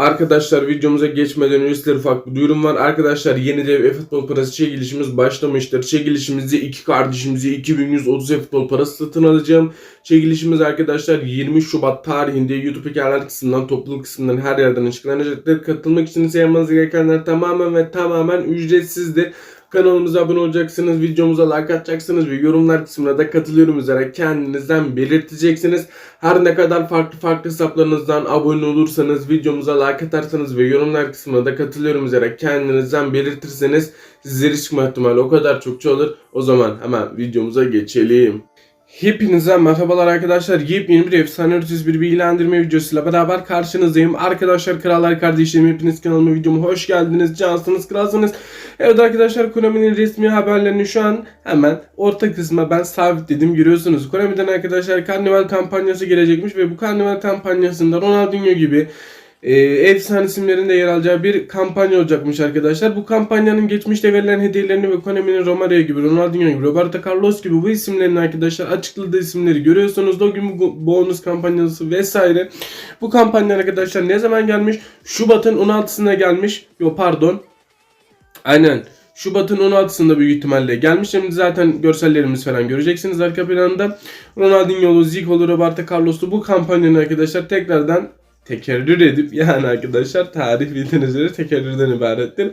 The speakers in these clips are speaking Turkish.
Arkadaşlar videomuza geçmeden önce sizlere ufak bir duyurum var. Arkadaşlar yeni dev e-futbol parası çekilişimiz başlamıştır. Çekilişimizde iki kardeşimizi 2130 e-futbol parası satın alacağım. Çekilişimiz arkadaşlar 20 Şubat tarihinde YouTube hikayeler kısmından, topluluk kısmından her yerden açıklanacaktır. Katılmak için ise yapmanız gerekenler tamamen ve tamamen ücretsizdir. Kanalımıza abone olacaksınız, videomuza like atacaksınız ve yorumlar kısmına da katılıyorum üzere kendinizden belirteceksiniz. Her ne kadar farklı farklı hesaplarınızdan abone olursanız, videomuza like atarsanız ve yorumlar kısmına da katılıyorum üzere kendinizden belirtirseniz sizlere çıkma ihtimali o kadar çokça olur. O zaman hemen videomuza geçelim. Hepinize merhabalar arkadaşlar. Yepyeni bir efsane ötesi bir bilgilendirme videosuyla beraber karşınızdayım. Arkadaşlar krallar kardeşlerim hepiniz kanalıma videoma hoş geldiniz. Cansınız kralsınız. Evet arkadaşlar Konami'nin resmi haberlerini şu an hemen orta kısma ben sabitledim görüyorsunuz. Konami'den arkadaşlar karnival kampanyası gelecekmiş ve bu karnival kampanyasında Ronaldinho gibi e, efsane isimlerinde yer alacağı bir kampanya olacakmış arkadaşlar. Bu kampanyanın geçmişte verilen hediyelerini ve Konami'nin Romario gibi, Ronaldinho gibi, Roberto Carlos gibi bu isimlerin arkadaşlar açıkladığı isimleri görüyorsunuz. Login bu- bonus kampanyası vesaire. Bu kampanya arkadaşlar ne zaman gelmiş? Şubat'ın 16'sına gelmiş. Yo pardon. Aynen. Şubat'ın 16'sında büyük ihtimalle gelmiş. Şimdi zaten görsellerimiz falan göreceksiniz arka planda. Ronaldinho'lu, Zico'lu, Roberto Carlos'lu bu kampanyanın arkadaşlar tekrardan tekerrür edip yani arkadaşlar tarih bildiğiniz üzere tekerrürden ibarettir.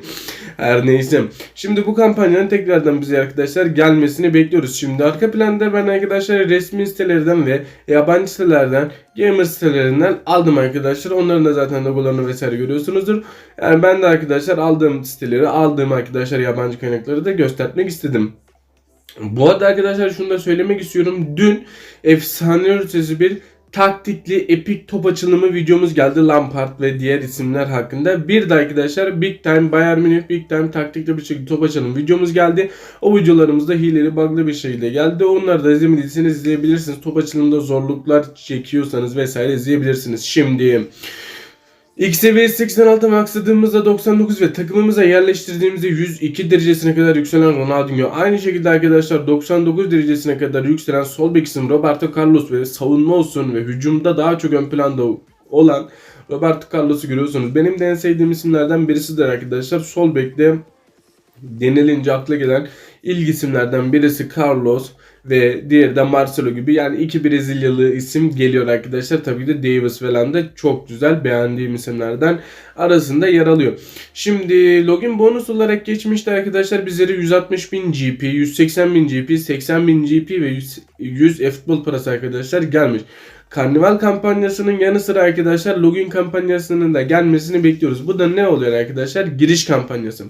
Her neyse. Şimdi bu kampanyanın tekrardan bize arkadaşlar gelmesini bekliyoruz. Şimdi arka planda ben arkadaşlar resmi sitelerden ve yabancı sitelerden gamer sitelerinden aldım arkadaşlar. Onların da zaten logolarını vesaire görüyorsunuzdur. Yani ben de arkadaşlar aldığım siteleri aldığım arkadaşlar yabancı kaynakları da göstermek istedim. Bu arada arkadaşlar şunu da söylemek istiyorum. Dün efsane ötesi bir taktikli epik top açılımı videomuz geldi Lampard ve diğer isimler hakkında. Bir de arkadaşlar Big Time Bayern Münih Big Time taktikli bir şekilde top açılım videomuz geldi. O videolarımızda hileli bug'lı bir şekilde geldi. Onları da izlemediyseniz izleyebilirsiniz. Top açılımında zorluklar çekiyorsanız vesaire izleyebilirsiniz. Şimdi İlk seviye 86 maksadığımızda 99 ve takımımıza yerleştirdiğimizde 102 derecesine kadar yükselen Ronaldinho. Aynı şekilde arkadaşlar 99 derecesine kadar yükselen sol bek isim Roberto Carlos ve savunma olsun ve hücumda daha çok ön planda olan Roberto Carlos'u görüyorsunuz. Benim de en sevdiğim isimlerden birisidir arkadaşlar. Sol bekte denilince akla gelen ilk isimlerden birisi Carlos ve diğeri de Marcelo gibi yani iki Brezilyalı isim geliyor arkadaşlar. Tabii de Davis falan da çok güzel beğendiğim isimlerden arasında yer alıyor. Şimdi login bonus olarak geçmişte arkadaşlar bizlere 160.000 GP, 180.000 GP, 80.000 GP ve 100, 100 e-futbol parası arkadaşlar gelmiş. Karnival kampanyasının yanı sıra arkadaşlar login kampanyasının da gelmesini bekliyoruz. Bu da ne oluyor arkadaşlar? Giriş kampanyası.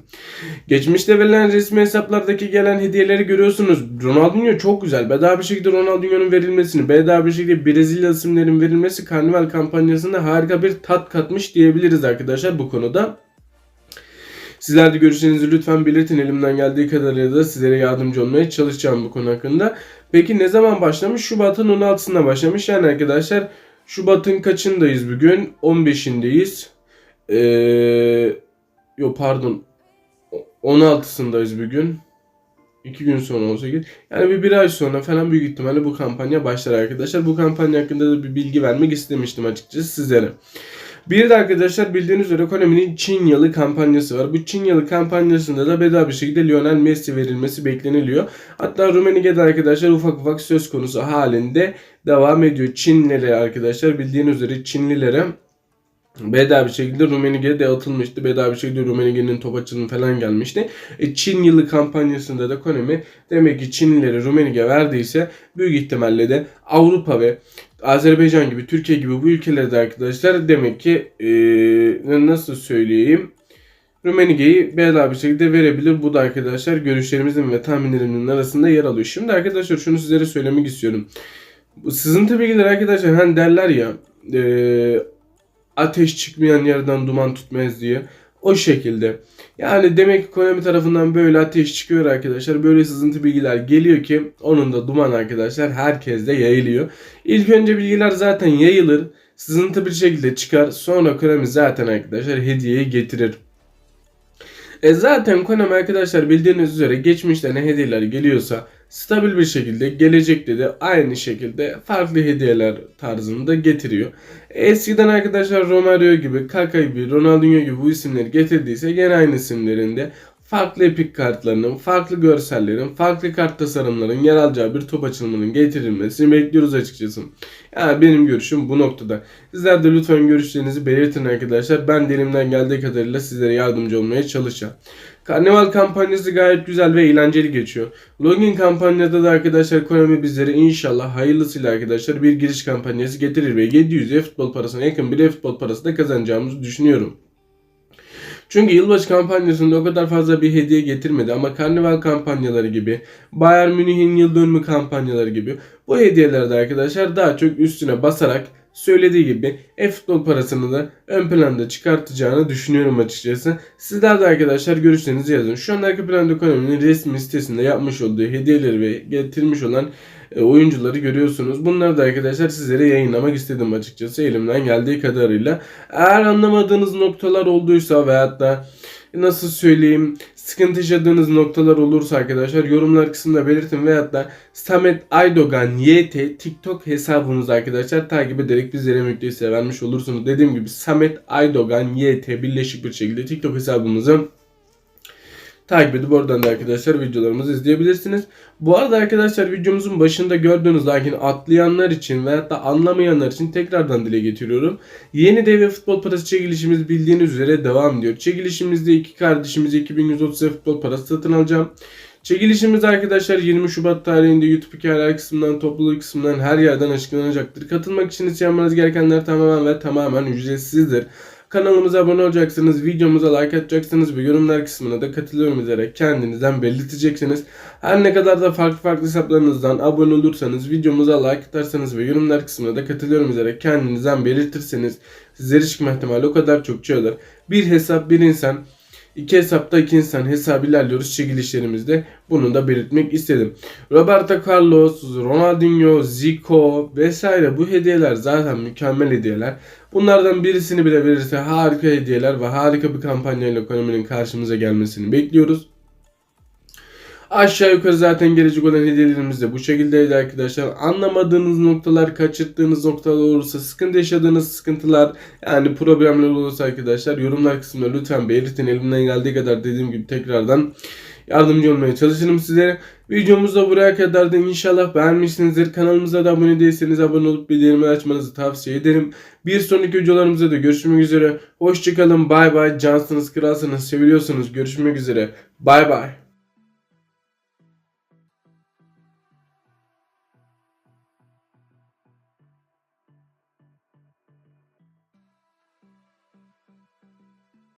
Geçmişte verilen resmi hesaplardaki gelen hediyeleri görüyorsunuz. Ronaldinho çok güzel. Bedava bir şekilde Ronaldinho'nun verilmesini, bedava bir şekilde Brezilya isimlerin verilmesi Karnival kampanyasında harika bir tat katmış diyebiliriz arkadaşlar bu konuda. Sizler de görüşlerinizi lütfen belirtin. Elimden geldiği kadarıyla da sizlere yardımcı olmaya çalışacağım bu konu hakkında. Peki ne zaman başlamış? Şubat'ın 16'sında başlamış. Yani arkadaşlar Şubat'ın kaçındayız bugün? 15'indeyiz. Ee, yok pardon. 16'sındayız bugün. 2 gün sonra olsa gerek. Yani bir, bir ay sonra falan büyük ihtimalle bu kampanya başlar arkadaşlar. Bu kampanya hakkında da bir bilgi vermek istemiştim açıkçası sizlere. Bir de arkadaşlar bildiğiniz üzere Konami'nin Çin yılı kampanyası var. Bu Çin yılı kampanyasında da bedava bir şekilde Lionel Messi verilmesi bekleniliyor. Hatta Rumenige'de arkadaşlar ufak ufak söz konusu halinde devam ediyor. Çinlilere arkadaşlar bildiğiniz üzere Çinlilere bedava bir şekilde Rumenige'ye dağıtılmıştı. Bedava bir şekilde Rumenige'nin top açılımı falan gelmişti. E, Çin yılı kampanyasında da Konami demek ki Çinlilere Rumenige verdiyse büyük ihtimalle de Avrupa ve Azerbaycan gibi, Türkiye gibi bu ülkelerde arkadaşlar demek ki e, nasıl söyleyeyim Rumenige'yi bedava bir şekilde verebilir. Bu da arkadaşlar görüşlerimizin ve tahminlerimizin arasında yer alıyor. Şimdi arkadaşlar şunu sizlere söylemek istiyorum. Bu sızıntı bilgileri arkadaşlar hani derler ya e, ateş çıkmayan yerden duman tutmaz diye. O şekilde. Yani demek ki Konami tarafından böyle ateş çıkıyor arkadaşlar. Böyle sızıntı bilgiler geliyor ki onun da duman arkadaşlar herkeste yayılıyor. İlk önce bilgiler zaten yayılır. Sızıntı bir şekilde çıkar. Sonra Konami zaten arkadaşlar hediyeyi getirir. E zaten Konami arkadaşlar bildiğiniz üzere geçmişte ne hediyeler geliyorsa stabil bir şekilde gelecekte de aynı şekilde farklı hediyeler tarzında getiriyor. Eskiden arkadaşlar Romario gibi, Kaka gibi, Ronaldinho gibi bu isimleri getirdiyse gene aynı isimlerinde farklı epik kartlarının, farklı görsellerin, farklı kart tasarımların yer alacağı bir top açılımının getirilmesini bekliyoruz açıkçası. Yani benim görüşüm bu noktada. Sizler de lütfen görüşlerinizi belirtin arkadaşlar. Ben de elimden geldiği kadarıyla sizlere yardımcı olmaya çalışacağım. Karnaval kampanyası gayet güzel ve eğlenceli geçiyor. Login kampanyada da arkadaşlar Konami bizlere inşallah hayırlısıyla arkadaşlar bir giriş kampanyası getirir ve 700 e-futbol parasına yakın bir e-futbol parası da kazanacağımızı düşünüyorum. Çünkü yılbaşı kampanyasında o kadar fazla bir hediye getirmedi ama karnaval kampanyaları gibi, Bayern Münih'in yıl dönümü kampanyaları gibi bu hediyelerde arkadaşlar daha çok üstüne basarak söylediği gibi e-futbol parasını da ön planda çıkartacağını düşünüyorum açıkçası. Sizler de arkadaşlar görüşlerinizi yazın. Şu an arka planda ekonominin resmi sitesinde yapmış olduğu hediyeleri ve getirmiş olan oyuncuları görüyorsunuz. Bunları da arkadaşlar sizlere yayınlamak istedim açıkçası elimden geldiği kadarıyla. Eğer anlamadığınız noktalar olduysa veyahut da nasıl söyleyeyim sıkıntı yaşadığınız noktalar olursa arkadaşlar yorumlar kısmında belirtin veyahut da Samet Aydogan YT TikTok hesabımızı arkadaşlar takip ederek bizlere müjdesi vermiş olursunuz. Dediğim gibi Samet Aydogan YT birleşik bir şekilde TikTok hesabımızı takip edip oradan da arkadaşlar videolarımızı izleyebilirsiniz. Bu arada arkadaşlar videomuzun başında gördüğünüz lakin atlayanlar için veyahut da anlamayanlar için tekrardan dile getiriyorum. Yeni dev futbol parası çekilişimiz bildiğiniz üzere devam ediyor. Çekilişimizde iki kardeşimize 2130 futbol parası satın alacağım. Çekilişimiz arkadaşlar 20 Şubat tarihinde YouTube hikayeler kısmından, topluluk kısmından her yerden açıklanacaktır. Katılmak için yapmanız gerekenler tamamen ve tamamen ücretsizdir. Kanalımıza abone olacaksınız, videomuza like atacaksınız ve yorumlar kısmına da katılıyorum üzere kendinizden belirteceksiniz. Her ne kadar da farklı farklı hesaplarınızdan abone olursanız, videomuza like atarsanız ve yorumlar kısmına da katılıyorum üzere kendinizden belirtirseniz sizlere çıkma ihtimali o kadar çok olur. Bir hesap bir insan İki hesapta iki insan hesabı ilerliyoruz çekilişlerimizde. Bunu da belirtmek istedim. Roberto Carlos, Ronaldinho, Zico vesaire bu hediyeler zaten mükemmel hediyeler. Bunlardan birisini bile verirse harika hediyeler ve harika bir kampanyayla ekonominin karşımıza gelmesini bekliyoruz. Aşağı yukarı zaten gelecek olan hediyelerimiz de bu şekildeydi arkadaşlar. Anlamadığınız noktalar, kaçırdığınız noktalar olursa, sıkıntı yaşadığınız sıkıntılar, yani problemler olursa arkadaşlar yorumlar kısmında lütfen belirtin. Elimden geldiği kadar dediğim gibi tekrardan yardımcı olmaya çalışırım sizlere. Videomuz da buraya kadar da inşallah beğenmişsinizdir. Kanalımıza da abone değilseniz abone olup bildirimleri açmanızı tavsiye ederim. Bir sonraki videolarımızda da görüşmek üzere. Hoşçakalın. Bay bay. Cansınız, kralsınız, seviliyorsunuz. Görüşmek üzere. Bay bay.